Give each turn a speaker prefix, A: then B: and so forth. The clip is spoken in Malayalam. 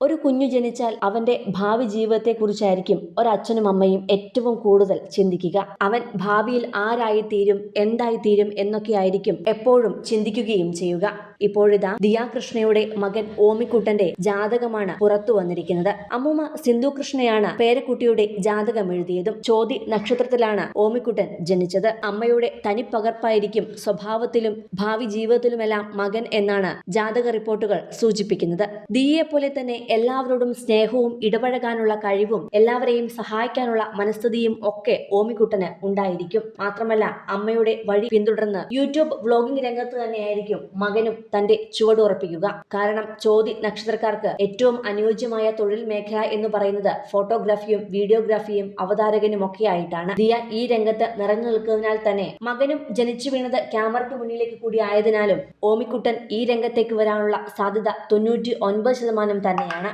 A: ഒരു കുഞ്ഞു ജനിച്ചാൽ അവന്റെ ഭാവി ജീവിതത്തെക്കുറിച്ചായിരിക്കും ഒരച്ഛനും അമ്മയും ഏറ്റവും കൂടുതൽ ചിന്തിക്കുക. അവൻ ഭാവിയിൽ ആരായിത്തീരും എന്തായിത്തീരും എന്നൊക്കെയായിരിക്കും എപ്പോഴും ചിന്തിക്കുകയും ചെയ്യുക. ഇപ്പോഴിതാ ദിയാകൃഷ്ണയുടെ മകൻ ഓമിക്കുട്ടന്റെ ജാതകമാണ് പുറത്തു വന്നിരിക്കുന്നത്. അമ്മൂമ്മ സിന്ധു കൃഷ്ണയാണ് പേരക്കുട്ടിയുടെ ജാതകം എഴുതിയതും ചോതി നക്ഷത്രത്തിലാണ് ഓമിക്കുട്ടൻ ജനിച്ചത്. അമ്മയുടെ തനിപ്പകർപ്പായിരിക്കും സ്വഭാവത്തിലും ഭാവി ജീവിതത്തിലുമെല്ലാം മകൻ എന്നാണ് ജാതക റിപ്പോർട്ടുകൾ സൂചിപ്പിക്കുന്നത്. ദിയെ പോലെ തന്നെ എല്ലാവരോടും സ്നേഹവും ഇടപഴകാനുള്ള കഴിവും എല്ലാവരെയും സഹായിക്കാനുള്ള മനസ്ഥിതിയും ഒക്കെ ഓമിക്കുട്ടന് ഉണ്ടായിരിക്കും. മാത്രമല്ല അമ്മയുടെ വഴി പിന്തുടർന്ന് യൂട്യൂബ് വ്ളോഗിംഗ് രംഗത്ത് തന്നെയായിരിക്കും മകനും തന്റെ ചുവടുറപ്പിക്കുക കാരണം ചോതി നക്ഷത്രക്കാർക്ക് ഏറ്റവും അനുയോജ്യമായ തൊഴിൽ മേഖല എന്ന് പറയുന്നത് ഫോട്ടോഗ്രാഫിയും വീഡിയോഗ്രാഫിയും അവതാരകനും ഒക്കെ ആയിട്ടാണ് ദിയ ഈ രംഗത്ത് നിറഞ്ഞു നിൽക്കുന്നതിനാൽ തന്നെ മകനും ജനിച്ചു വീണത് ക്യാമറയ്ക്ക് മുന്നിലേക്ക് കൂടി ആയതിനാലും ഓമിക്കുട്ടൻ ഈ രംഗത്തേക്ക് വരാനുള്ള സാധ്യത തൊണ്ണൂറ്റി ഒൻപത് ശതമാനം തന്നെയാണ്.